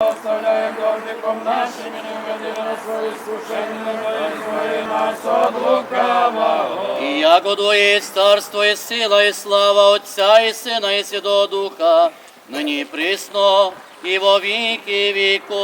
Оставляем должником нашим и не введи на искушение, но избави нас от лукавого. І ягоду є царство, і сила, і слава Отця, і Сина, і Святого Духа, нині і присно, і во віки віков.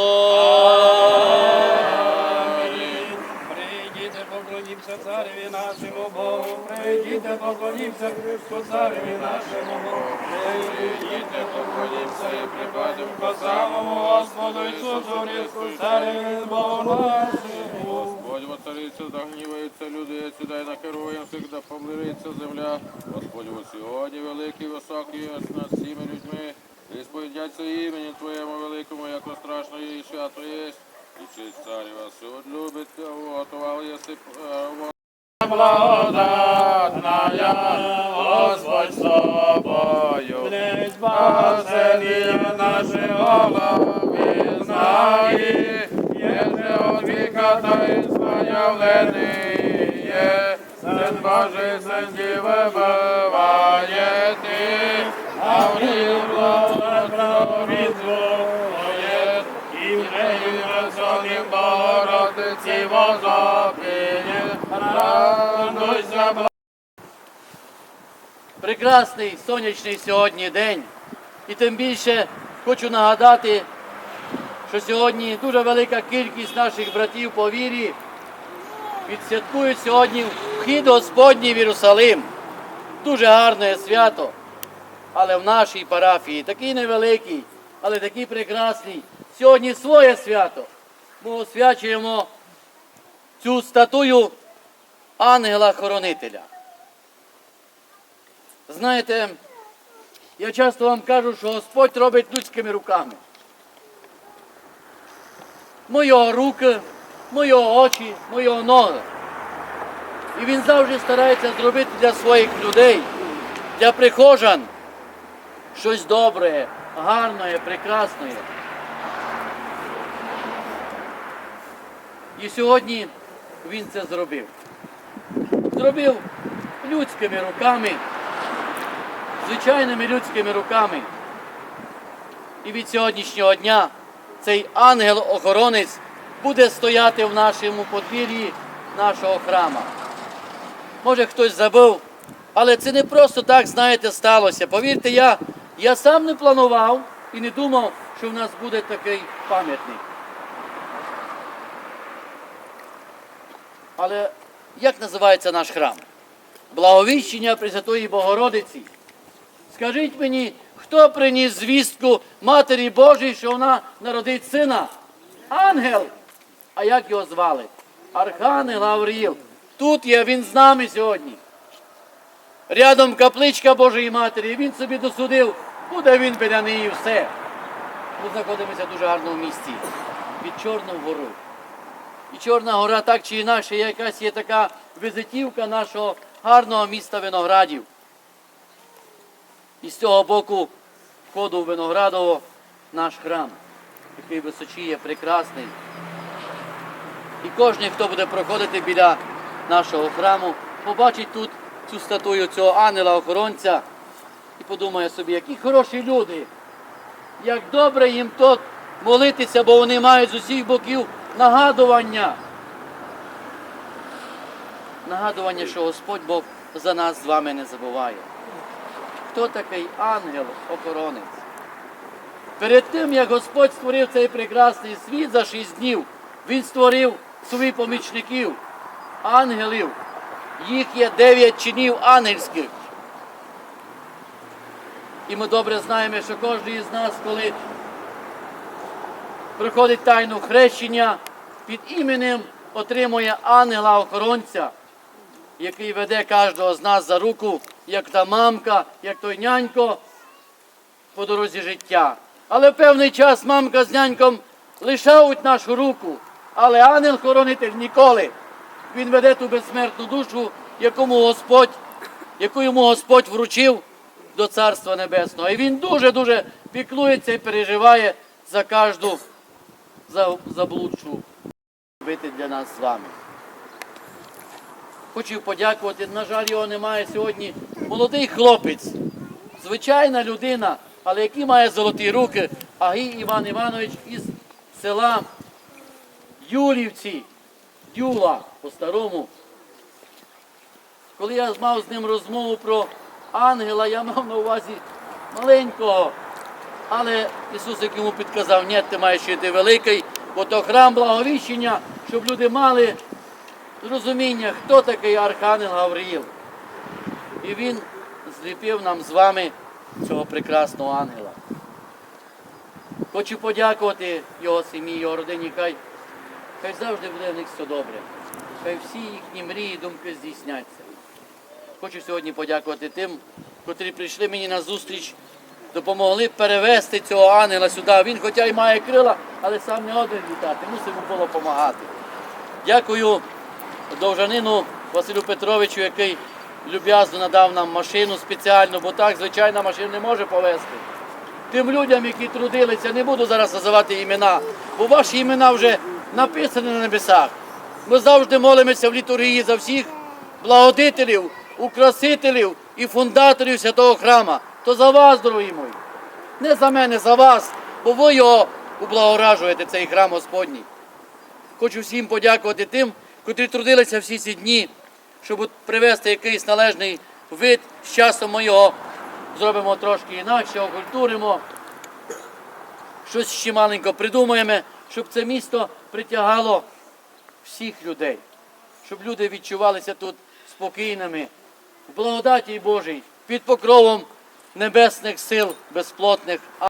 Поклонімся цареві нашому Богу, прийдіте, поклонімся Христу цареві нашому Богу, прийдіте, поклонімся і припадемо по самому Господу Ісусу Христу, цареві Богу нашому. Господь воцариться, да гніваються люди, сідай на керуєм, всегда помириться земля. Господь во сьогодні великий, високий аж над всіми людьми. І сповідяться імені Твоєму великому, як страшно і свято єсть. І царів суд любить, готував єси Благодатная, Господь з тобою, не спасення наше голови знає, єже от віка таїнства явлений, Син Божий, Син Діви биває ти, а в ній благодатно Твоє, і в неї високим Богородиці возопиє, радуйся, Прекрасний сонячний сьогодні день. І тим більше хочу нагадати, що сьогодні дуже велика кількість наших братів по вірі відсвяткують сьогодні вхід Господній в Єрусалим. Дуже гарне свято. Але в нашій парафії такий невеликий, але такий прекрасний. Сьогодні своє свято. Ми освячуємо цю статую ангела-хоронителя. Знаєте, я часто вам кажу, що Господь робить людськими руками. Мої руки, мої очі, мої ноги. І він завжди старається зробити для своїх людей, для прихожан щось добре, гарне, прекрасне. І сьогодні він це зробив. Зробив людськими руками звичайними людськими руками. І від сьогоднішнього дня цей ангел-охоронець буде стояти в нашому подвір'ї нашого храма. Може хтось забув, але це не просто так, знаєте, сталося. Повірте, я, я сам не планував і не думав, що в нас буде такий пам'ятник. Але як називається наш храм? Благовіщення Пресвятої Богородиці. Скажіть мені, хто приніс звістку Матері Божій, що вона народить сина? Ангел. А як його звали? Архангел Гавриїл. Тут є він з нами сьогодні. Рядом капличка Божої Матері. Він собі досудив, буде він біля неї все. Ми знаходимося в дуже гарному місці. Від Чорного гору. І Чорна гора так чи інакше, якась є така візитівка нашого гарного міста Виноградів. І з цього боку входу в Виноградово наш храм, який височіє, прекрасний. І кожен, хто буде проходити біля нашого храму, побачить тут цю статую цього ангела-охоронця і подумає собі, які хороші люди, як добре їм тут молитися, бо вони мають з усіх боків нагадування. Нагадування, що Господь Бог за нас з вами не забуває. Хто такий ангел-охоронець? Перед тим, як Господь створив цей прекрасний світ за шість днів, Він створив своїх помічників, ангелів. Їх є дев'ять чинів ангельських. І ми добре знаємо, що кожен із нас, коли приходить тайну хрещення, під іменем отримує ангела-охоронця який веде кожного з нас за руку, як та мамка, як той нянько по дорозі життя. Але в певний час мамка з няньком лишають нашу руку, але ангел-хоронитель ніколи. Він веде ту безсмертну душу, якому Господь, яку йому Господь вручив до Царства Небесного. І він дуже-дуже піклується і переживає за кожну заблудшу робити для нас з вами. Хочу подякувати. На жаль, його немає сьогодні. Молодий хлопець, звичайна людина, але який має золоті руки, Агій Іван Іванович із села Юрівці, Дюла по-старому. Коли я мав з ним розмову про ангела, я мав на увазі маленького. Але Ісус як йому підказав, ні, ти маєш йти великий, бо то храм благовіщення, щоб люди мали розуміння, хто такий Архангел Гавриїл. І він зліпив нам з вами цього прекрасного ангела. Хочу подякувати його сім'ї, його родині. Хай, хай завжди буде в них все добре. Хай всі їхні мрії, думки здійсняться. Хочу сьогодні подякувати тим, котрі прийшли мені на зустріч, допомогли перевезти цього ангела сюди. Він хоча й має крила, але сам не один літати, мусимо було допомагати. Дякую довжанину Василю Петровичу, який люб'язно надав нам машину спеціальну, бо так звичайна машина не може повезти. Тим людям, які трудилися, не буду зараз називати імена, бо ваші імена вже написані на небесах. Ми завжди молимося в літургії за всіх благодетелів, украсителів і фундаторів святого храма. То за вас, дорогі мої. Не за мене, за вас, бо ви його ублагоражуєте, цей храм Господній. Хочу всім подякувати тим, котрі трудилися всі ці дні, щоб привести якийсь належний вид. З часом ми його зробимо трошки інакше, окультуримо. Щось ще маленько придумаємо, щоб це місто притягало всіх людей, щоб люди відчувалися тут спокійними, в благодаті Божій, під покровом небесних сил безплотних.